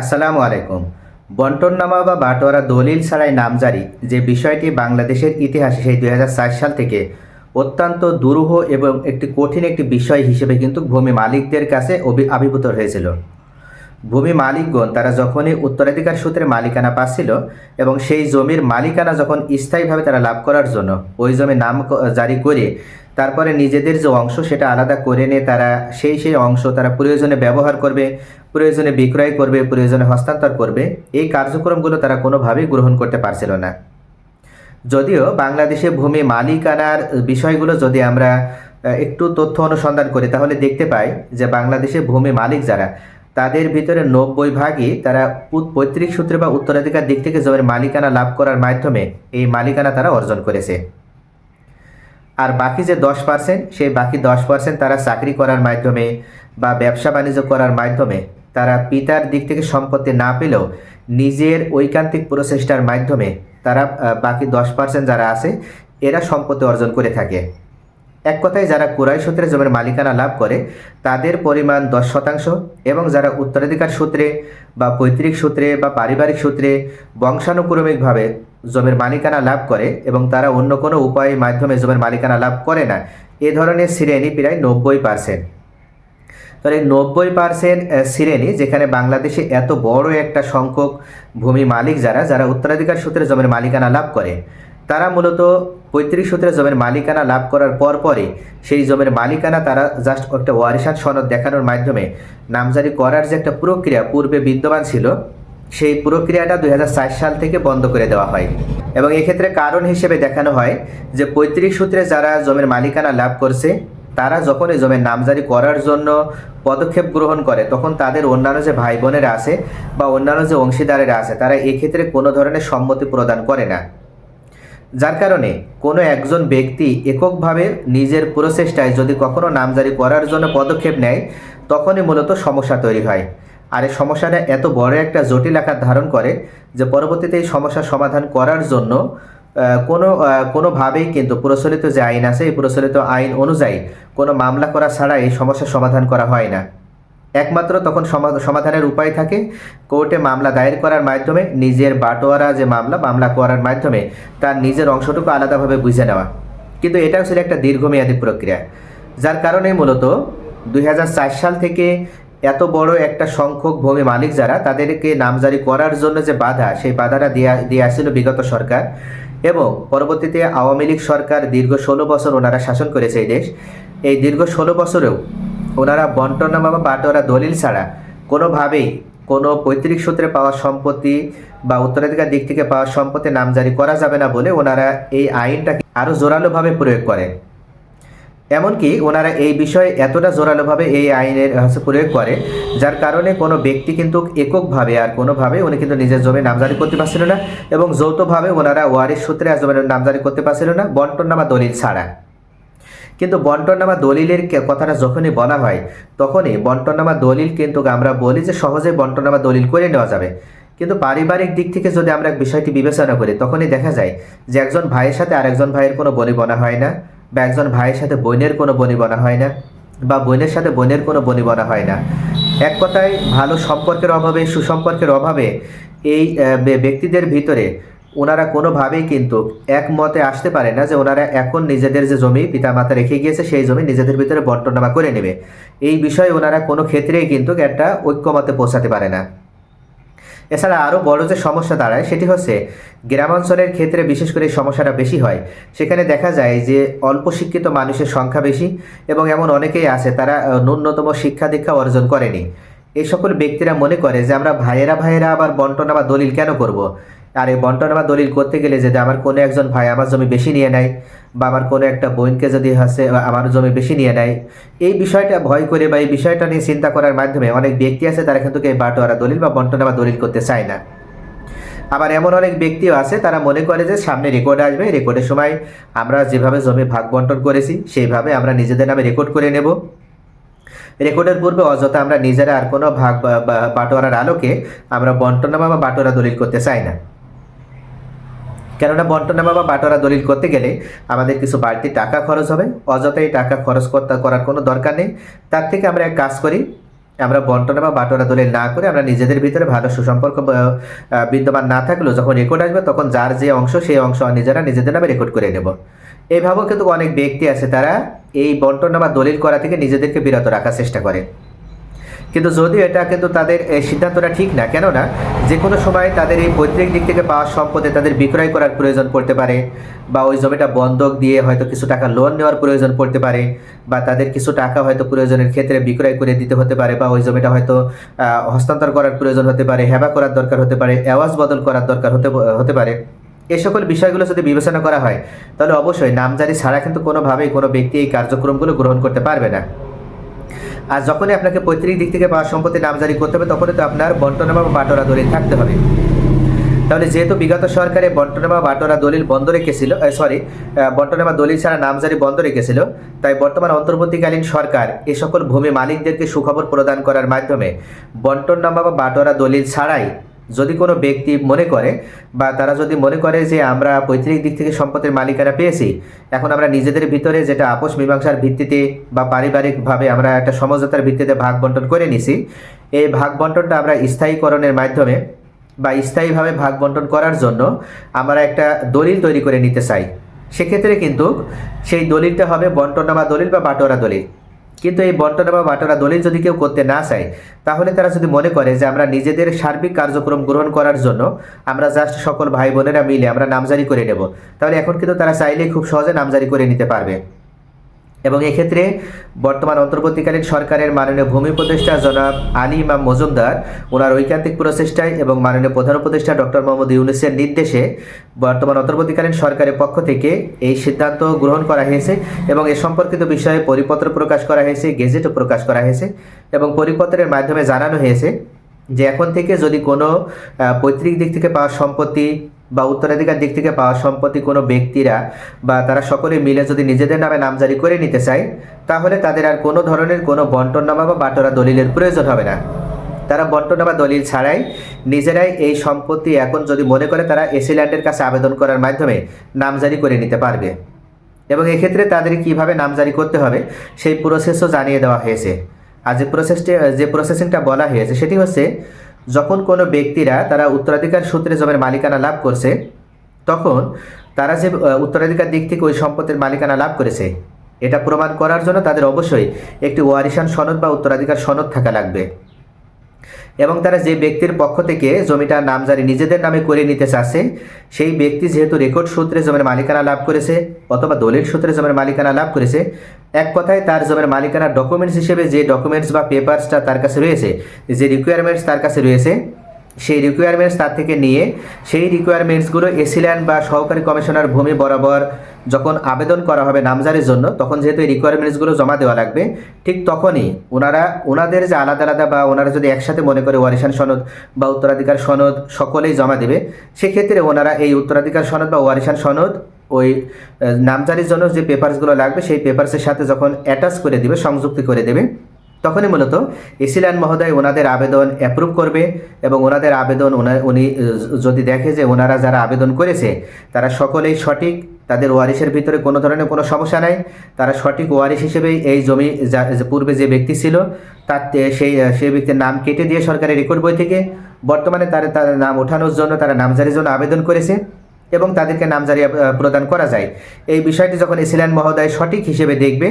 আসসালামু আলাইকুম। বন্টননামা বা বাটোয়ারা দলিল ছাড়াই নামজারি যে বিষয়টি বাংলাদেশের ইতিহাসে সেই দুই হাজার সাত সাল থেকে অত্যন্ত দুরূহ এবং একটি কঠিন একটি বিষয় হিসেবে কিন্তু ভূমি মালিকদের কাছে আবির্ভূত হয়েছিল। ভূমি মালিকগণ তারা যখনই উত্তরাধিকার সূত্রে মালিকানা পাচ্ছিল এবং সেই জমির মালিকানা যখন স্থায়ীভাবে তারা লাভ করার জন্য ওই জমির নাম জারি করে তারপরে নিজেদের যে অংশ সেটা আলাদা করে নিয়ে তারা সেই সেই অংশ তারা প্রয়োজনে ব্যবহার করবে, প্রয়োজনে বিক্রয় করবে, প্রয়োজনে হস্তান্তর করবে, এই কার্যক্রমগুলো তারা কোনোভাবেই গ্রহণ করতে পারছিল না। যদিও বাংলাদেশে ভূমি মালিকানার বিষয়গুলো যদি আমরা একটু তথ্য অনুসন্ধান করি তাহলে দেখতে পাই যে বাংলাদেশে ভূমি মালিক যারা তাদের ভিতরে নব্বই ভাগই তারা পৈতৃক সূত্রে বা উত্তরাধিকার দিক থেকে জমির মালিকানা লাভ করার মাধ্যমে এই মালিকানা তারা অর্জন করেছে। আর বাকি যে দশ পার্সেন্ট, সেই বাকি দশ পার্সেন্ট তারা চাকরি করার মাধ্যমে বা ব্যবসা বাণিজ্য করার মাধ্যমে তারা পিতার দিক থেকে সম্পত্তি না পেলেও নিজের ঐকান্তিক প্রচেষ্টার মাধ্যমে তারা বাকি দশ পার্সেন্ট যারা আছে, এরা সম্পত্তি অর্জন করে থাকে। এক কথায় যারা কুরাই সূত্রে জমির মালিকানা লাভ করে, তাদের পরিমাণ দশ শতাংশ এবং যারা উত্তরাধিকার সূত্রে বা পৈতৃক সূত্রে বা পারিবারিক সূত্রে বংশানুক্রমিকভাবে জমির মালিকানা লাভ করে এবং তারা অন্য কোনো উপায়ের মাধ্যমে জমির মালিকানা লাভ করে না, এ ধরনের শ্রেণি প্রায় নব্বই পার্সেন্ট। তাহলে নব্বই পার্সেন্ট শ্রেণি যেখানে বাংলাদেশে এত বড় একটা সংখ্যক ভূমি মালিক যারা যারা উত্তরাধিকার সূত্রে জমির মালিকানা লাভ করে, তারা মূলত পৈতৃক সূত্রে জমির মালিকানা লাভ করার পর পরে সেই জমির মালিকানা তারা জাস্ট একটা ওয়ারিশান সনদ দেখানোর মাধ্যমে নামজারি করার যে একটা প্রক্রিয়া পূর্বে বিদ্যমান ছিল, সেই প্রক্রিয়াটা দুই সাল থেকে বন্ধ করে দেওয়া হয়। এবং এক্ষেত্রে কারণ হিসেবে দেখানো হয় যে পৈতৃক সূত্রে যারা জমির মালিকানা লাভ করছে, তারা যখন এই জমির নামজারি করার জন্য পদক্ষেপ গ্রহণ করে, তখন তাদের অন্যান্য যে ভাই বোনেরা আছে বা অন্যান্য যে অংশীদারেরা আছে, তারা এক্ষেত্রে কোনো ধরনের সম্মতি প্রদান করে না। যার কারণে কোনো একজন ব্যক্তি এককভাবে নিজের প্রচেষ্টায় যদি কখনো নামজারি করার জন্য পদক্ষেপ নেয়, তখনই মূলত সমস্যা তৈরি হয়। আর এই সমস্যাটা এত বড় একটা জটিল আকার ধারণ করে যে পরবর্তীতে এই সমস্যার সমাধান করার জন্য কোনো কোনোভাবেই কিন্তু প্রচলিত যে আইন আছে, এই প্রচলিত আইন অনুযায়ী কোনো মামলা করা ছাড়া এই সমস্যার সমাধান করা হয় না। একমাত্র তখন সমা- সমাধানের উপায় থাকে কোর্টে মামলা দায়ের করার মাধ্যমে, নিজের বাটোয়ারা যে মামলা মামলা করার মাধ্যমে তার নিজের অংশটুকু আলাদাভাবে বুঝে নেওয়া। কিন্তু এটাও ছিল একটা দীর্ঘমেয়াদী প্রক্রিয়া, যার কারণে মূলত দুই হাজার চার সাল থেকে এত বড় একটা সংখ্যক ভূমি মালিক যারা, তাদেরকে নামজারি করার জন্য যে বাধা, সেই বাধাটা দিয়ে দিয়ে আসছিল বিগত সরকার এবং পরবর্তীতে আওয়ামী লীগ সরকার দীর্ঘ ষোলো বছর ওনারা শাসন করেছে এই দেশ। এই দীর্ঘ ষোলো বছরেও ওনারা বন্টনামা বা বাটোয়ারা দলিল ছাড়া কোনোভাবেই কোনো পৈতৃক সূত্রে পাওয়া সম্পত্তি বা উত্তরাধিকার দিক থেকে পাওয়া সম্পত্তি নামজারি করা যাবে না বলে ওনারা এই আইনটাকে আরও জোরালোভাবে প্রয়োগ করেন। এমনকি ওনারা এই বিষয়ে এতটা জোরালোভাবে এই আইনের হচ্ছে প্রয়োগ করে যার কারণে কোনো ব্যক্তি কিন্তু এককভাবে আর কোনোভাবে উনি কিন্তু নিজের জমি নামজারি করতে পারছিল না এবং যৌথভাবে ওনারা ওয়ারিশ সূত্রে আর জমির নামজারি করতে পারছিল না বন্টননামা দলিল ছাড়া। কিন্তু বন্টননামা দলিলের কথাটা যখনই বলা হয়, তখনই বন্টননামা দলিল কিন্তু আমরা বলি যে সহজে বন্টননামা দলিল করে নেওয়া যাবে। কিন্তু পারিবারিক দিক থেকে যদি আমরা বিষয়টি বিবেচনা করি, তখনই দেখা যায় যে একজন ভাইয়ের সাথে আরেকজন ভাইয়ের কোনো বনিবনা হয় না, বা একজন ভাইয়ের সাথে বোনের কোনো বনিবনা হয় না, বা বোনের সাথে বোনের কোনো বনিবনা হয় না। এক কথায় ভালো সম্পর্কের অভাবে, সুসম্পর্কের অভাবে এই ব্যক্তিদের ভিতরে ওনারা কোনোভাবেই কিন্তু একমতে আসতে পারে না যে ওনারা এখন নিজেদের যে জমি পিতামাতা রেখে গিয়েছে, সেই জমি নিজেদের ভিতরে বন্টনামা করে নেবে। এই বিষয়ে ওনারা কোনো ক্ষেত্রেই কিন্তু একটা ঐক্যমতে পৌঁছাতে পারে না। এছাড়া আরও বড় যে সমস্যা দাঁড়ায়, সেটি হচ্ছে গ্রামাঞ্চলের ক্ষেত্রে বিশেষ করে সমস্যাটা বেশি হয়। সেখানে দেখা যায় যে অল্প শিক্ষিত মানুষের সংখ্যা বেশি এবং এমন অনেকেই আছে তারা ন্যূনতম শিক্ষা দীক্ষা অর্জন করেনি। এই সকল ব্যক্তিরা মনে করে যে আমরা ভাইয়েরা ভাইয়েরা আবার বন্টন বা দলিল কেন করব। আর এই বন্টন বা দলিল করতে গেলে যদি আমার কোনো একজন ভাই আমার জমি বেশি নিয়ে নেয়, বা আমার কোনো একটা বোনকে যদি হচ্ছে আমার জমি বেশি নিয়ে নেয়, এই বিষয়টা ভয় করে বা এই বিষয়টা নিয়ে চিন্তা করার মাধ্যমে অনেক ব্যক্তি আছে তারা কিন্তু এই বাটোয়ারা দলিল বা বন্টন বা দলিল করতে চায় না। আবার এমন অনেক ব্যক্তিও আছে তারা মনে করে যে সামনে রেকর্ড আসবে রেকর্ডের সময় আমরা যেভাবে জমি ভাগ বন্টন করেছি, সেইভাবে আমরা নিজেদের নামে রেকর্ড করে নেব। রেকর্ডের পূর্বে অযথা আমরা নিজেরা আর কোনো ভাগ বাটোয়ারার আলোকে আমরা বন্টনামা বা বাটোয়ারা দলিল করতে চাই না। কেননা বন্টনামা বা বাটোয়ারা দলিল করতে গেলে আমাদের কিছু বাড়তি টাকা খরচ হবে। অযথাই টাকা খরচ করতে করার কোনো দরকার নেই। তার থেকে আমরা এক কাজ করি, আমরা বন্টন বা বাটোয়ারা দলিল না করে আমরা নিজেদের ভিতরে ভালো সুসম্পর্ক বিদ্যমান না থাকলেও যখন রেকর্ড আসবে তখন যার যে অংশ সেই অংশ নিজেরা নিজেদের নামে রেকর্ড করে নেব। এইভাবেও কিন্তু অনেক ব্যক্তি আছে তারা এই বন্টন বা দলিল করা থেকে নিজেদেরকে বিরত রাখার চেষ্টা করে। কিন্তু যদিও এটা কিন্তু তাদের সিদ্ধান্তটা ঠিক না, কেননা যে কোনো সময় তাদের এই পৈতৃক দিক থেকে পাওয়া সম্পদে তাদের বিক্রয় করার প্রয়োজন পড়তে পারে, বা ওই জমিটা বন্ধক দিয়ে হয়তো কিছু টাকা লোন নেওয়ার প্রয়োজন পড়তে পারে, বা তাদের কিছু টাকা হয়তো প্রয়োজনের ক্ষেত্রে বিক্রয় করে দিতে হতে পারে, বা ওই জমিটা হয়তো হস্তান্তর করার প্রয়োজন হতে পারে, হেবা করার দরকার হতে পারে আওয়াজ বদল করার দরকার হতে হতে পারে। এ সকল বিষয়গুলো যদি বিবেচনা করা হয়, তাহলে অবশ্যই নামজারি ছাড়া কিন্তু কোনোভাবেই কোনো ব্যক্তি এই কার্যক্রমগুলো গ্রহণ করতে পারবে না। আর যখনই আপনাকে পৈতৃক দিক থেকে পাওয়া সম্পত্তি নামজারি করতে হবে, তখনই তো আপনার বন্টনামা বা বাটোরা দলিল থাকতে হবে। তাহলে যেহেতু বিগত সরকারে বন্টনামা বাটোরা দলিল বন্ধ রেখেছিল সরি বন্টনামা দলিল ছাড়া নামজারি বন্ধ রেখেছিল, তাই বর্তমান অন্তর্বর্তীকালীন সরকার এ সকল ভূমি মালিকদেরকে সুখবর প্রদান করার মাধ্যমে বন্টনামা বা বাটোরা দলিল ছাড়াই যদি কোনো ব্যক্তি মনে করে বা তারা যদি মনে করে যে আমরা পৈতৃক দিক থেকে সম্পদের মালিকানা পেয়েছি, এখন আমরা নিজেদের ভিতরে যেটা আপোষ মীমাংসার ভিত্তিতে বা পারিবারিকভাবে আমরা একটা সমঝোতার ভিত্তিতে ভাগ বন্টন করে নিছি, এই ভাগ বন্টনটা আমরা স্থায়ীকরণের মাধ্যমে বা স্থায়ীভাবে ভাগ বন্টন করার জন্য আমরা একটা দলিল তৈরি করে নিতে চাই। সেক্ষেত্রে কিন্তু সেই দলিলটা হবে বন্টনামা দলিল বা বাটোয়ারা দলিল। কিন্তু এই বন্টন বা বাটোয়ারা দলিল যদি কেউ করতে না চায়, তাহলে তারা যদি মনে করে যে আমরা নিজেদের সার্বিক কার্যক্রম গ্রহণ করার জন্য আমরা জাস্ট সকল ভাই বোনেরা মিলে আমরা নামজারি করে নেব, তাহলে এখন কিন্তু তারা চাইলে খুব সহজে নামজারি করে নিতে পারবে। এবং এক্ষেত্রে বর্তমান অন্তর্বর্তীকালীন সরকারের মাননীয় ভূমি উপদেষ্টা জনাব আলী ইমাম মজুমদার, ওনার ঐকান্তিক প্রচেষ্টায় এবং মাননীয় প্রধান উপদেষ্টা ডক্টর মোহাম্মদ ইউনুসের নির্দেশে বর্তমান অন্তর্বর্তীকালীন সরকারের পক্ষ থেকে এই সিদ্ধান্ত গ্রহণ করা হয়েছে এবং এ সম্পর্কিত বিষয়ে পরিপত্র প্রকাশ করা হয়েছে, গেজেটও প্রকাশ করা হয়েছে এবং পরিপত্রের মাধ্যমে জানানো হয়েছে যে এখন থেকে যদি কোনো পৈতৃক দিক থেকে পাওয়া সম্পত্তি বা উত্তরাধিকার দিক থেকে পাওয়া সম্পত্তি কোনো ব্যক্তিরা বা তারা সকলে মিলে যদি নিজেদের নামে নামজারি করে নিতে চায়, তাহলে তাদের আর কোনো ধরনের কোনো বন্টননামা বা বাটোরা দলিলের প্রয়োজন হবে না। তারা বন্টনামা দলিল ছাড়াই নিজেরাই এই সম্পত্তি এখন যদি মনে করে তারা এসিল্যান্ডের কাছে আবেদন করার মাধ্যমে নামজারি করে নিতে পারবে। এবং এক্ষেত্রে তাদের কীভাবে নামজারি করতে হবে, সেই প্রসেসও জানিয়ে দেওয়া হয়েছে। আর যে প্রসেসটি যে প্রসেসিংটা বলা হয়েছে, সেটি হচ্ছে যখন কোনো ব্যক্তিরা তারা উত্তরাধিকার সূত্রে জমির মালিকানা লাভ করছে, তখন তারা যে উত্তরাধিকার দিক থেকে ওই সম্পত্তির মালিকানা লাভ করেছে, এটা প্রমাণ করার জন্য তাদের অবশ্যই একটি ওয়ারিশান সনদ বা উত্তরাধিকার সনদ থাকা লাগবে। এবং তারা যে ব্যক্তির পক্ষ থেকে জমিটা নামজারি নিজেদের নামে করে নিতে চাচ্ছে, সেই ব্যক্তি যেহেতু রেকর্ড সূত্রে জমির মালিকানা লাভ করেছে অথবা দলিল সূত্রে জমির মালিকানা লাভ করেছে এক কথায় তার জমির মালিকানার ডকুমেন্টস হিসেবে যে ডকুমেন্টস বা পেপারসটা তার কাছে রয়েছে, যে রিকোয়ারমেন্টস তার কাছে রয়েছে, সেই রিকোয়ারমেন্টস তার থেকে নিয়ে সেই রিকোয়ারমেন্টসগুলো এসিল্যান্ড বা সহকারী কমিশনার ভূমি বরাবর যখন আবেদন করা হবে নামজারির জন্য, তখন যেহেতু এই রিকোয়ারমেন্টসগুলো জমা দেওয়া লাগবে, ঠিক তখনই ওনারা ওনাদের যে আলাদা আলাদা বা ওনারা যদি একসাথে মনে করে ওয়ারিশান সনদ বা উত্তরাধিকার সনদ সকলেই জমা দেবে, সেক্ষেত্রে ওনারা এই উত্তরাধিকার সনদ বা ওয়ারিশান সনদ ওই নামজারির জন্য যে পেপারসগুলো লাগবে, সেই পেপারসের সাথে যখন অ্যাটাচ করে দেবে, সংযুক্তি করে দেবে, তখনই মূলত এসিল্যান্ড মহোদয় ওনাদের আবেদন অ্যাপ্রুভ করবে এবং ওনাদের আবেদন উনি যদি দেখে যে ওনারা যারা আবেদন করেছে, তারা সকলেই সঠিক, তাদের ওয়ারিশের ভিতরে কোনো ধরনের কোনো সমস্যা নাই, তারা সঠিক ওয়ারিশ হিসেবেই এই জমি যা- পূর্বে যে ব্যক্তি ছিল, তার সেই সেই ব্যক্তির নাম কেটে দিয়ে সরকারি রেকর্ড বই থেকে, বর্তমানে তারা, তার নাম ওঠানোর জন্য, তারা নামজারির জন্য আবেদন করেছে। এবং তাদেরকে নামজারিয়া প্রদান করা যায়। এই বিষয়টি যখন এসিল্যান্ড মহোদয় সঠিক হিসেবে দেখবে,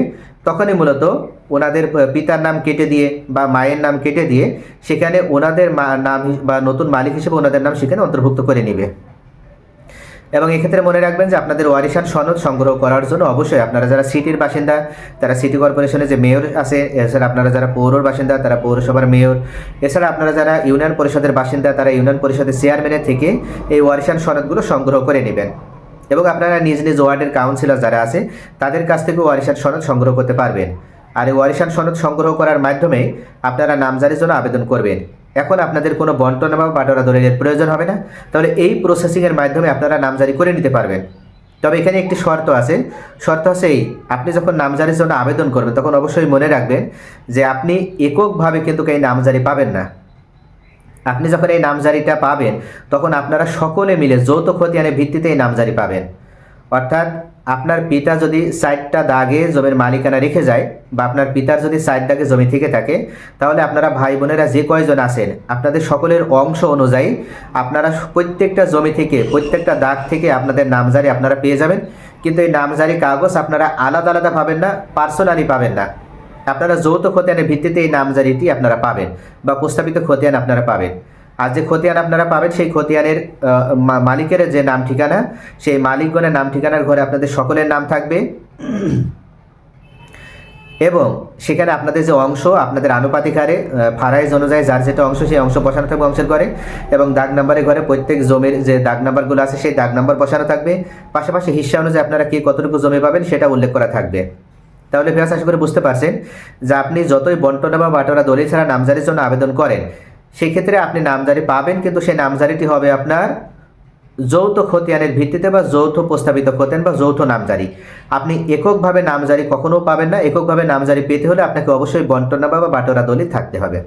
তখনই মূলত ওনাদের পিতার নাম কেটে দিয়ে বা মায়ের নাম কেটে দিয়ে সেখানে ওনাদের নাম বা নতুন মালিক হিসেবে ওনাদের নাম সেখানে অন্তর্ভুক্ত করে নেবে। এবং এক্ষেত্রে মনে রাখবেন যে আপনাদের ওয়ারিশান সনদ সংগ্রহ করার জন্য অবশ্যই আপনারা যারা সিটির বাসিন্দা, তারা সিটি কর্পোরেশনের যে মেয়র আছে, এছাড়া আপনারা যারা পৌরর বাসিন্দা, তারা পৌরসভার মেয়র, এছাড়া আপনারা যারা ইউনিয়ন পরিষদের বাসিন্দা, তারা ইউনিয়ন পরিষদের চেয়ারম্যানের থেকে এই ওয়ারিশান সনদগুলো সংগ্রহ করে নেবেন। এবং আপনারা নিজ নিজ ওয়ার্ডের কাউন্সিলর যারা আছে, তাদের কাছ থেকে ওয়ারিশান সনদ সংগ্রহ করতে পারবেন। আর এই ওয়ারিশান সনদ সংগ্রহ করার মাধ্যমে আপনারা নামজারির জন্য আবেদন করবেন। এখন আপনাদের কোনো বন্টন বা বাটোয়ারা দলিলের প্রয়োজন হবে না। তাহলে এই প্রসেসিংয়ের মাধ্যমে আপনারা নামজারি করে নিতে পারবেন। তবে এখানে একটি শর্ত আছে। শর্ত আছে এই, আপনি যখন নামজারির জন্য আবেদন করবেন, তখন অবশ্যই মনে রাখবেন যে আপনি এককভাবে কিন্তু এই নামজারি পাবেন না। আপনি যখন এই নামজারিটা পাবেন, তখন আপনারা সকলে মিলে যৌথ খতিয়ানের ভিত্তিতে এই নামজারি পাবেন। অর্থাৎ আপনার পিতা যদি সাইডটা দাগে জমির মালিকানা রেখে যায় বা আপনার পিতার যদি সাইড দাগে জমি থেকে থাকে, তাহলে আপনারা ভাই বোনেরা যে কয়জন আছেন, আপনাদের সকলের অংশ অনুযায়ী আপনারা প্রত্যেকটা জমি থেকে, প্রত্যেকটা দাগ থেকে আপনাদের নামজারি আপনারা পেয়ে যাবেন। কিন্তু এই নামজারি কাগজ আপনারা আলাদা আলাদা পাবেন না, পার্সোনালি পাবেন না। আপনারা যৌথ খতিয়ানের ভিত্তিতে এই নামজারিটি আপনারা পাবেন বা প্রস্তাবিত খতিয়ান আপনারা পাবেন। আর যে খতিয়ান আপনারা পাবেন, সেই খতিয়ানের মালিকের যে নাম ঠিকানা, সেই মালিকগণের নাম ঠিকানার ঘরে আপনাদের সকলের নাম থাকবে। এবং সেখানে আপনাদের যে অংশ, আপনাদের আনুপাতিক হারে ফারাইজ অনুযায়ী যার যেটা অংশ, সেই অংশ বসানো থাকবে অংশের ঘরে। এবং দাগ নাম্বারের ঘরে প্রত্যেক জমির যে দাগ নাম্বারগুলো আছে, সেই দাগ নাম্বার বসানো থাকবে। পাশাপাশি হিসা অনুযায়ী আপনারা কে কতটুকু জমি পাবেন, সেটা উল্লেখ করা থাকবে। তাহলে ব্যাস আশা করে বুঝতে পারছেন যে আপনি যতই বন্টনা বা বাটোরা দলিল ছাড়া নামজারির জন্য আবেদন করেন সেই ক্ষেত্রে আপনি নামজারি পাবেন, কিন্তু সেই নামজারিটি হবে আপনার যৌথ খতিয়ানের ভিত্তিতে বা যৌথ প্রস্তাবিত খতিয়ান বা যৌথ নামজারি। আপনি এককভাবে নামজারি কখনো পাবেন না, এককভাবে নামজারি পেতে হলে আপনাকে অবশ্যই বন্টনা বা বাটোরা দলিল থাকতে হবে।